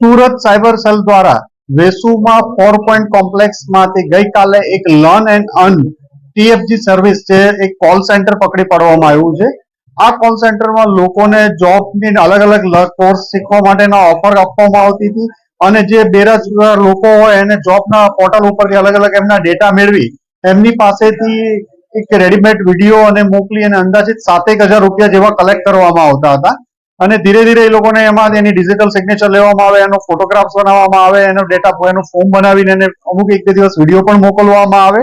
Surat cyber cell દ્વારા વેસુમાં four point કોમ્પ્લેક્સમાંથી ગઈકાલે એક learn and earn TFG service છે, એક કોલ સેન્ટર પકડી પાડવામાં આવ્યું છે. આ કોલ સેન્ટરમાં લોકોને જોબની અલગ અલગ કોર્સ શીખવા માટેના ઓફર આપવામાં આવતી હતી અને જે બેરોજગાર લોકો હોય એને જોબના પોર્ટલ ઉપરથી અલગ અલગ એમના ડેટા મેળવી એમની પાસેથી એક રેડીમેડ વીડિયો અને મોકલી અને અંદાજિત સાતેક હજાર રૂપિયા જેવા કલેક્ટ કરવામાં આવતા હતા. અને ધીરે ધીરે એ લોકોને એમાં એની ડિજિટલ સિગ્નેચર લેવામાં આવે, એનો ફોટોગ્રાફ્સ બનાવવામાં આવે, એનો ડેટા એનું ફોર્મ બનાવીને એને અમુક એક બે દિવસ વીડિયો પણ મોકલવામાં આવે.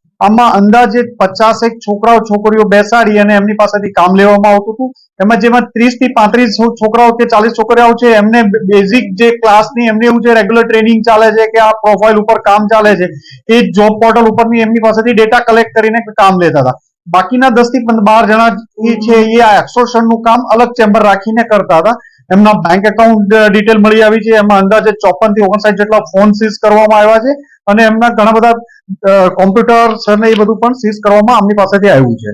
આમાં અંદાજે પચાસેક છોકરાઓ છોકરીઓ બેસાડી અને એમની પાસેથી કામ લેવામાં આવતું હતું. એમાં જેમાં ત્રીસથી પાંત્રીસ છોકરાઓ કે ચાલીસ છોકરાઓ છે, એમને બેઝિક જે ક્લાસની એમને એવું છે રેગ્યુલર ટ્રેનિંગ ચાલે છે કે આ પ્રોફાઇલ ઉપર કામ ચાલે છે, એ જોબ પોર્ટલ ઉપરની એમની પાસેથી ડેટા કલેક્ટ કરીને કામ લેતા હતા. બાકીના દસથી બાર જણા એ છે, એ આ એક્સોર્શનનું કામ અલગ ચેમ્બર રાખીને કરતા હતા. એમના બેંક એકાઉન્ટ ડિટેલ મળી આવી છે, એમાં અંદાજે ચોપનથી ઓગણસાઠ જેટલા ફોન સીઝ કરવામાં આવ્યા છે. અને એમના ઘણા બધા કોમ્પ્યુટર અને એ બધું પણ સીઝ કરવામાં આમની પાસેથી આવ્યું છે.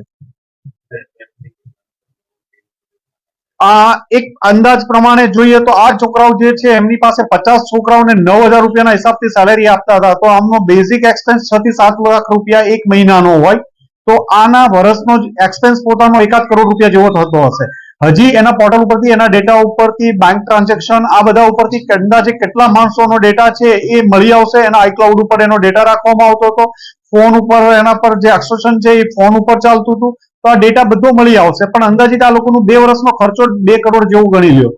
આ એક અંદાજ પ્રમાણે જોઈએ તો આ છોકરાઓ જે છે, એમની પાસે પચાસ છોકરાઓને નવ હજાર રૂપિયાના હિસાબથી સેલેરી આપતા હતા. તો આમનો બેઝિક એક્સપેન્સ છ થી સાત લાખ રૂપિયા એક મહિનાનો હોય. તો આના વર્ષનો જ એક્સપેન્સ પોતાનો એકાદ કરોડ રૂપિયા જેવો થતો હશે. હજી એના પોર્ટલ ઉપરથી, એના ડેટા ઉપરથી બેંક ટ્રાન્ઝેક્શન આ બધા ઉપરથી અંદાજે કેટલા માણસોનો ડેટા છે, એ મળી આવશે. એના આઈક્લાઉડ ઉપર એનો ડેટા રાખવામાં આવતો હતો. ફોન ઉપર એના પર જે એક્સેશન છે, એ ફોન ઉપર ચાલતું હતું. તો આ ડેટા બધો મળી આવશે. પણ અંદાજિત આ લોકોનું બે વર્ષનો ખર્ચો બે કરોડ જેવું ગણી લ્યો.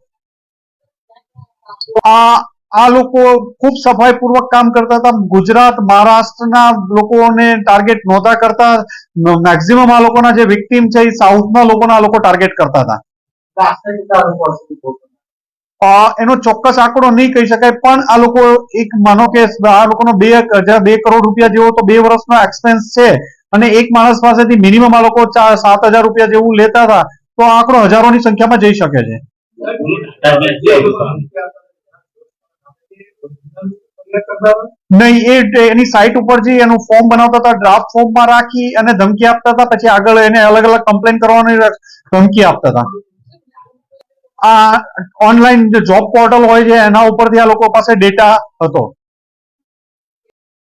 આ આ લોકો ખૂબ સફાઈપૂર્વક કામ કરતા હતા. ગુજરાત, મહારાષ્ટ્રના લોકોને ટાર્ગેટ નહોતા કરતા. મેક્સિમમ આ લોકોના જે વિક્ટીમ છે, એ સાઉથના લોકોના આ લોકો ટાર્ગેટ કરતા હતા. એનો ચોક્કસ આંકડો નહીં કહી શકાય, પણ આ લોકો એક માનો કે આ લોકોનો બે બે કરોડ રૂપિયા જેવો તો બે વર્ષનો એક્સપેન્સ છે. અને એક માણસ પાસેથી મિનિમમ આ લોકો સાત હજાર રૂપિયા જેવું લેતા હતા, તો આ આંકડો હજારોની સંખ્યામાં જઈ શકે છે. નહીં, એ એની સાઇટ ઉપર જઈ એનું ફોર્મ બનાવતા હતા ડ્રાફ્ટ ફોર્મમાં રાખી અને ધમકી આપતા હતા, પછી આગળ એને અલગ અલગ કમ્પ્લેન કરવાની ધમકી આપતા હતા. આ ઓનલાઈન જે જોબ પોર્ટલ હોય છે એના ઉપરથી આ લોકો પાસે ડેટા હતો.